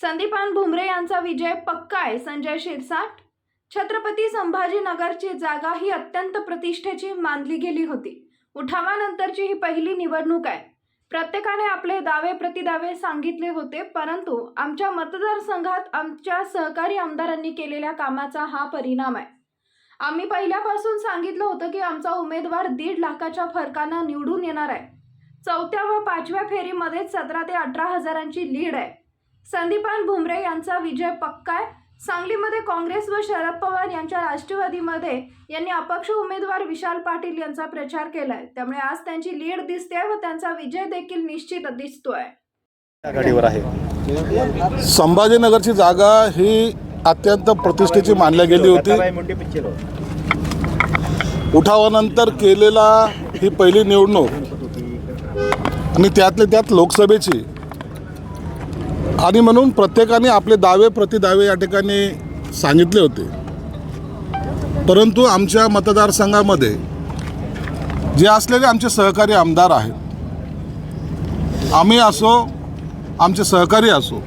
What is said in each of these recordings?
संदीपान भुमरे यांचा विजय पक्का आहे. संजय शिरसाट छत्रपती संभाजीनगरची जागा ही अत्यंत प्रतिष्ठेची मानली गेली होती. उठावानंतरची ही पहिली निवडणूक आहे. प्रत्येकाने आपले दावे प्रतिदावे सांगितले होते परंतु आमच्या मतदारसंघात आमच्या सहकारी आमदारांनी केलेल्या कामाचा हा परिणाम आहे. आम्ही पहिल्यापासून सांगितलं होतं की आमचा उमेदवार दीड लाखाच्या फरकानं निवडून येणार आहे. चौथ्या व पाचव्या फेरीमध्ये सतरा ते अठरा हजारांची लीड आहे. संदीपान भुमरे यांचा विजय पक्का आहे. सांगलीमध्ये काँग्रेस व शरद पवार यांच्या राष्ट्रवादीमध्ये यांनी अपक्ष उमेदवार विशाल पाटील यांचा प्रचार केलाय. त्यामुळे आज त्यांची लीड दिसते व त्यांचा विजय देखील निश्चित दिसतोय. आघाडीवर आहे. संभाजीनगरची जागा ही अत्यंत प्रतिष्ठेची मानली गेली होती. उठावानंतर केलेला ही पहिली निवडणूक आणि त्यातले त्यात लोकसभेची आणि म्हणून प्रत्येकाने आपले दावे प्रतिदावे या ठिकाणी सांगितले होते. परंतु आमच्या मतदारसंघामध्ये जे असलेले आमचे सहकारी आमदार आहेत आम्ही असो आमचे सहकारी असो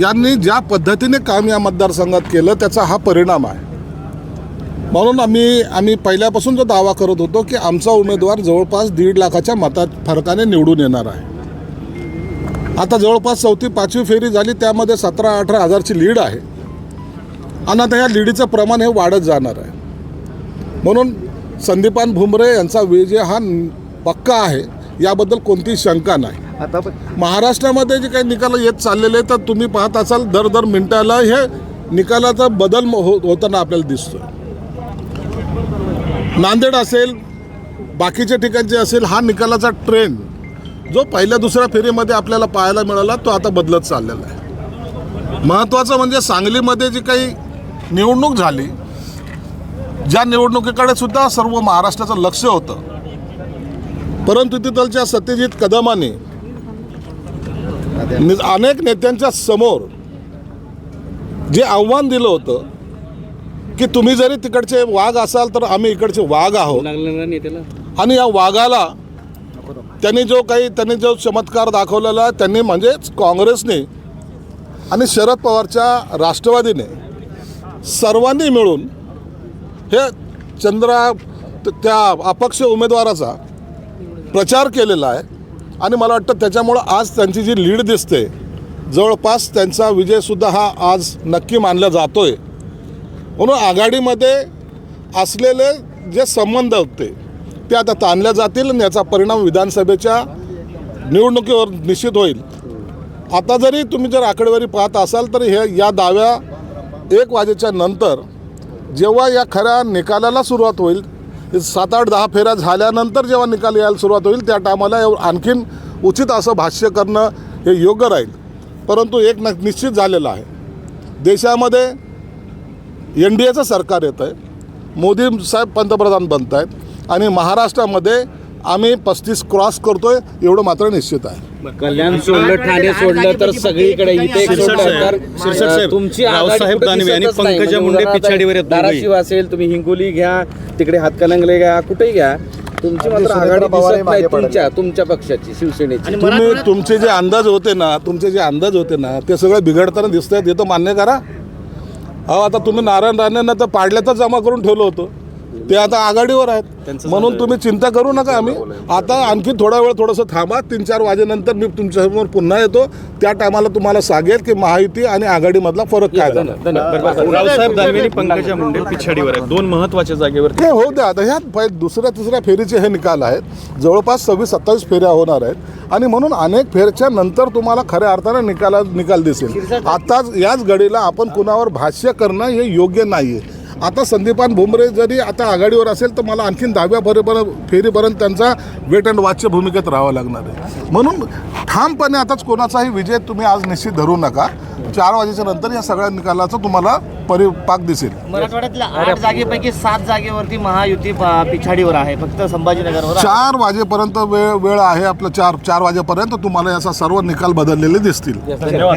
यांनी ज्या पद्धतीने काम या मतदारसंघात केलं त्याचा हा परिणाम आहे. म्हणून आम्ही आम्ही पहिल्यापासून जो दावा करत होतो की आमचा उमेदवार जवळपास दीड लाखाच्या मतात फरकाने निवडून येणार आहे. आता जवळपास चौथी पाचवी फेरी झाली त्यामध्ये सतरा अठरा हजारची लीड आहे. आणि आता ह्या लीडीचं प्रमाण हे वाढत जाणार आहे. म्हणून संदीपान भुमरे यांचा विजय हा पक्का आहे याबद्दल कोणतीही शंका नाही. आता महाराष्ट्रामध्ये जे काही निकाल येत चाललेले तर तुम्ही पाहत असाल दर दर मिनिटाला हे निकालाचा बदल हो होताना आपल्याला दिसतो नांदेड असेल बाकीच्या ठिकाणचे असेल हा निकालाचा ट्रेंड जो पहिल्या दुसऱ्या फेरीमध्ये आपल्याला पाहायला मिळाला तो आता बदलत चाललेला आहे. महत्त्वाचं म्हणजे सांगलीमध्ये जी काही निवडणूक झाली ज्या निवडणुकीकडे सुद्धा सर्व महाराष्ट्राचं लक्ष होतं. परंतु तिथलच्या सत्यजित कदमाने अनेक नेत्यांच्या समोर जे आव्हान दिलं होतं की तुम्ही जरी तिकडचे वाघ असाल तर आम्ही इकडचे वाघ आहोत. आणि या वाघाला त्यांनी जो काही त्यांनी जो चमत्कार दाखवलेला आहे, त्यांनी म्हणजेच काँग्रेसने आणि शरद पवारच्या राष्ट्रवादीने सर्वांनी मिळून हे चंद्रा त्या अपक्ष उमेदवाराचा प्रचार केलेला आहे. आणि मला वाटतं त्याच्यामुळं आज त्यांची जी लीड दिसते जवळपास त्यांचा विजयसुद्धा हा आज नक्की मानला जातो आहे म्हणून आघाडीमध्ये असलेले जे संबंध होते ते आता ताणल्या जातील आणि याचा परिणाम विधानसभेच्या निवडणुकीवर निश्चित होईल. आता जरी तुम्ही जर आकडेवारी पाहत असाल तर हे या दाव्या एक वाजेच्या नंतर जेव्हा या खऱ्या निकालाला सुरुवात होईल सात आठ दहा फेऱ्या झाल्यानंतर जेव्हा निकाल यायला सुरुवात होईल त्या टायमाला आणखीन उचित असं भाष्य करणं हे योग्य राहील. परंतु एक न निश्चित झालेलं आहे. देशामध्ये एन डी एचं सरकार येतं आहे मोदी साहेब पंतप्रधान बनत आहेत आणि महाराष्ट्रामध्ये आम्ही पस्तीस क्रॉस करतोय एवढं मात्र निश्चित आहे. कल्याण सोडलं ठाणे सोडलं तर सगळीकडे इथे एक शिरसाट सोडलं साहेब, तर शिरसाट साहेब, अ, तुमची आघाडी रावसाहेब कुठे दानवे आणि दिसतच नाही. पंकजा म्हणजे मुंडे पिछाडीवर आहेत. धाराशिव असेल तुम्ही हिंगोली घ्या तिकडे हातकणंगले घ्या कुठेही घ्या. तुमची मात्र आघाडी दिसत नाही तुमच्या तुमच्या पक्षाची शिवसेनेची. तुम्ही तुमचे जे अंदाज होते ना तुमचे जे अंदाज होते ना ते सगळे बिघडताना दिसत आहेत हे तर मान्य करा. अहो आता तुम्ही नारायण राणेंना तर पाडल्यातच जमा करून ठेवलं होतं. ते आता आघाडीवर आहेत. म्हणून. तुम्ही चिंता करू नका आम्ही. आता आणखी थोडा वेळ थोडंसं थांबा. तीन चार वाजेनंतर मी तुमच्यासमोर पुन्हा येतो. त्या टायमाला तुम्हाला सांगेल की महायुती आणि आघाडीमधला फरक काय झाला. पंकजा मुंडे पिछाडीवर आहेत. दोन महत्त्वाच्या जागेवर ते होऊ द्या. आता पहि- दुसऱ्या तिसऱ्या फेरीचे हे निकाल आहेत. जवळपास सव्वीस सत्तावीस फेऱ्या होणार आहेत. आणि म्हणून अनेक फेरच्या नंतर तुम्हाला खऱ्या अर्थाने निकाला निकाल दिसेल. आताच याच घडीला आपण कुणावर भाष्य करणं हे योग्य नाही आहे आता संदीपान भुमरे जरी आता आघाडीवर असेल तर मला आणखीन दहाव्या फेरीपर्यंत फेरीपर्यंत त्यांचा वेट अँड वॉचच्या भूमिकेत राहावं लागणार आहे. म्हणून ठामपणे आताच कोणाचाही विजय तुम्ही आज निश्चित धरू नका. चार वाजेच्या नंतर या सगळ्या निकालाचा तुम्हाला परिपाक दिसेल. मराठवाड्यातल्या आठ जागेपैकी सात जागेवरती महायुती पिछाडीवर आहे. फक्त संभाजीनगरवर आहे. चार वाजेपर्यंत वेळ वेळ आहे आपलं. चार चार वाजेपर्यंत तुम्हाला याचा सर्व निकाल बदललेले दिसतील. धन्यवाद.